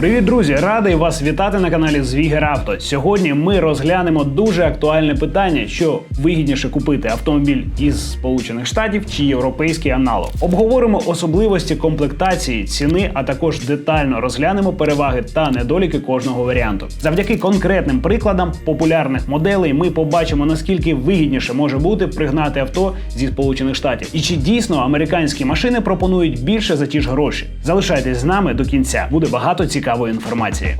Привіт, друзі! Радий вас вітати на каналі Звігер Авто. Сьогодні ми розглянемо дуже актуальне питання, що вигідніше купити автомобіль із Сполучених Штатів чи європейський аналог. Обговоримо особливості комплектації, ціни, а також детально розглянемо переваги та недоліки кожного варіанту. Завдяки конкретним прикладам популярних моделей ми побачимо наскільки вигідніше може бути пригнати авто зі Сполучених Штатів, і чи дійсно американські машини пропонують більше за ті ж гроші. Залишайтесь з нами до кінця. Буде багато цікавої інформації.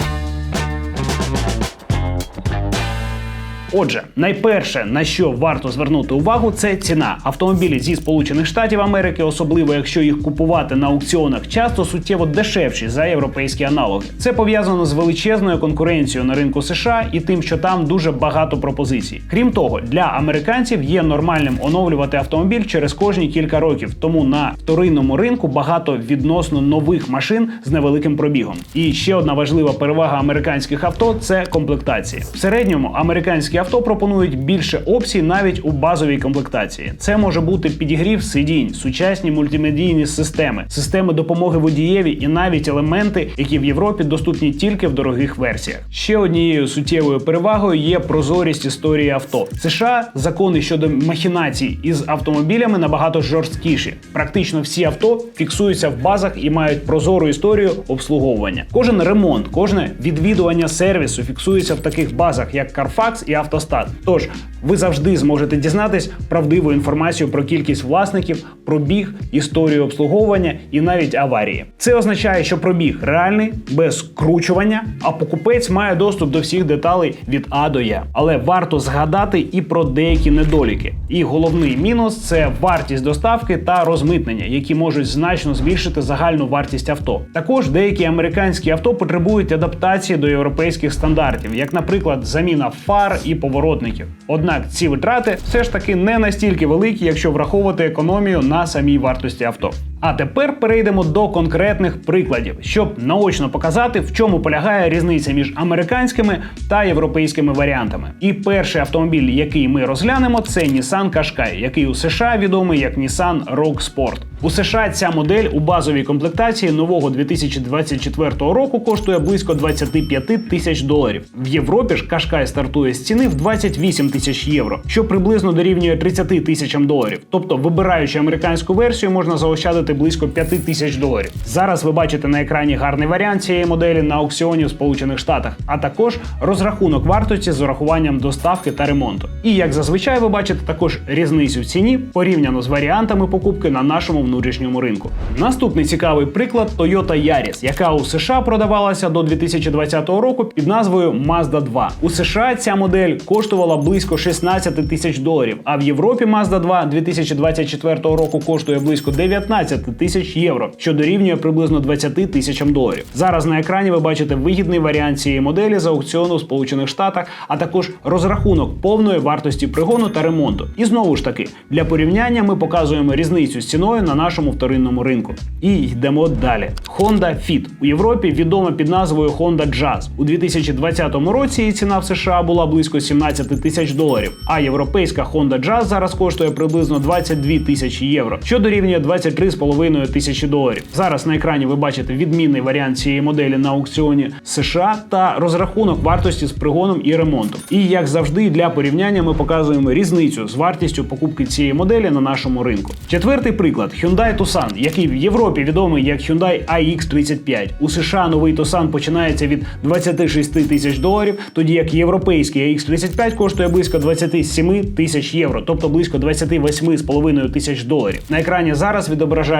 Отже, найперше, на що варто звернути увагу, це ціна. Автомобілі зі Сполучених Штатів Америки, особливо якщо їх купувати на аукціонах, часто суттєво дешевші за європейські аналоги. Це пов'язано з величезною конкуренцією на ринку США і тим, що там дуже багато пропозицій. Крім того, для американців є нормальним оновлювати автомобіль через кожні кілька років, тому на вторинному ринку багато відносно нових машин з невеликим пробігом. І ще одна важлива перевага американських авто це комплектації. В середньому американські авто пропонують більше опцій навіть у базовій комплектації. Це може бути підігрів сидінь, сучасні мультимедійні системи, системи допомоги водієві і навіть елементи, які в Європі доступні тільки в дорогих версіях. Ще однією суттєвою перевагою є прозорість історії авто. США закони щодо махінацій із автомобілями набагато жорсткіші. Практично всі авто фіксуються в базах і мають прозору історію обслуговування. Кожен ремонт, кожне відвідування сервісу фіксується в таких базах, як Carfax і Автостат. Тож ви завжди зможете дізнатись правдиву інформацію про кількість власників, пробіг, історію обслуговування і навіть аварії. Це означає, що пробіг реальний, без кручування, а покупець має доступ до всіх деталей від А до Я. Але варто згадати і про деякі недоліки. І головний мінус це вартість доставки та розмитнення, які можуть значно збільшити загальну вартість авто. Також деякі американські авто потребують адаптації до європейських стандартів, як, наприклад, заміна фар і поворотників. Однак ці витрати все ж таки не настільки великі, якщо враховувати економію на самій вартості авто. А тепер перейдемо до конкретних прикладів, щоб наочно показати, в чому полягає різниця між американськими та європейськими варіантами. І перший автомобіль, який ми розглянемо, це Nissan Qashqai, який у США відомий як Nissan Rogue Sport. У США ця модель у базовій комплектації нового 2024 року коштує близько 25 тисяч доларів. В Європі ж Qashqai стартує з ціни в 28 тисяч євро, що приблизно дорівнює 30 тисячам доларів. Тобто, вибираючи американську версію, можна заощадити близько 5 тисяч доларів. Зараз ви бачите на екрані гарний варіант цієї моделі на аукціоні в Сполучених Штатах, а також розрахунок вартості з урахуванням доставки та ремонту. І як зазвичай ви бачите також різницю в ціні порівняно з варіантами покупки на нашому внутрішньому ринку. Наступний цікавий приклад Toyota Yaris, яка у США продавалася до 2020 року під назвою Mazda 2. У США ця модель коштувала близько 16 тисяч доларів, а в Європі Mazda 2 2024 року коштує близько 19 тисяч євро, що дорівнює приблизно 20 тисячам доларів. Зараз на екрані ви бачите вигідний варіант цієї моделі з аукціону в Сполучених Штатах, а також розрахунок повної вартості пригону та ремонту. І знову ж таки, для порівняння ми показуємо різницю з ціною на нашому вторинному ринку. І йдемо далі. Honda Fit у Європі відома під назвою Honda Jazz. У 2020 році її ціна в США була близько 17 тисяч доларів, а європейська Honda Jazz зараз коштує приблизно 22 тисячі євро, що дорівнює 23,5 тисячі доларів. Зараз на екрані ви бачите відмінний варіант цієї моделі на аукціоні США та розрахунок вартості з пригоном і ремонтом. І як завжди, для порівняння ми показуємо різницю з вартістю покупки цієї моделі на нашому ринку. Четвертий приклад Hyundai Tucson, який в Європі відомий як Hyundai iX35. У США новий Tucson починається від 26 тисяч доларів, тоді як європейський iX35 коштує близько 27 тисяч євро, тобто близько 28,5 тисяч доларів. На екрані зараз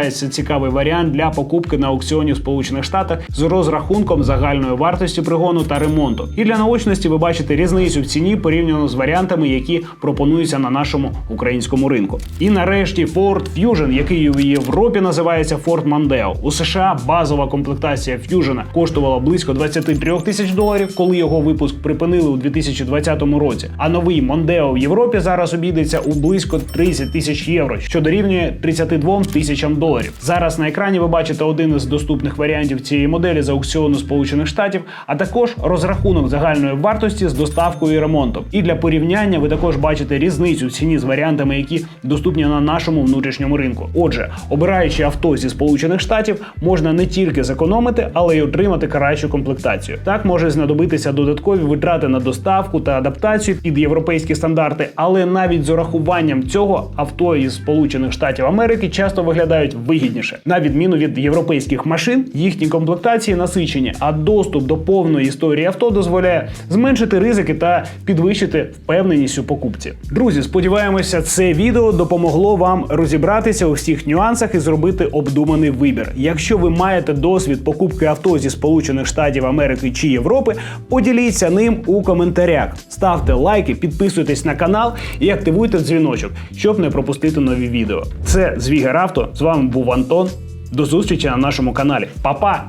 відображається цікавий варіант для покупки на аукціоні в Сполучених Штатах з розрахунком загальної вартості пригону та ремонту. І для наочності ви бачите різницю в ціні порівняно з варіантами, які пропонуються на нашому українському ринку. І нарешті Ford Fusion, який у Європі називається Ford Mondeo. У США базова комплектація Fusion коштувала близько 23 тисяч доларів, коли його випуск припинили у 2020 році. А новий Mondeo в Європі зараз обійдеться у близько 30 тисяч євро, що дорівнює 32 тисячам доларів. Доларів. Зараз на екрані ви бачите один із доступних варіантів цієї моделі з аукціону Сполучених Штатів, а також розрахунок загальної вартості з доставкою і ремонтом. І для порівняння ви також бачите різницю в ціні з варіантами, які доступні на нашому внутрішньому ринку. Отже, обираючи авто зі Сполучених Штатів, можна не тільки зекономити, але й отримати кращу комплектацію. Так може знадобитися додаткові витрати на доставку та адаптацію під європейські стандарти, але навіть з урахуванням цього авто із Сполучених Штатів Америки часто виглядають вигідніше. На відміну від європейських машин, їхні комплектації насичені, а доступ до повної історії авто дозволяє зменшити ризики та підвищити впевненість у покупці. Друзі, сподіваємося, це відео допомогло вам розібратися у всіх нюансах і зробити обдуманий вибір. Якщо ви маєте досвід покупки авто зі Сполучених Штатів Америки чи Європи, поділіться ним у коментарях. Ставте лайки, підписуйтесь на канал і активуйте дзвіночок, щоб не пропустити нові відео. Це Звігер Авто. З вами був Антон. До зустрічі на нашому каналі. Па-па!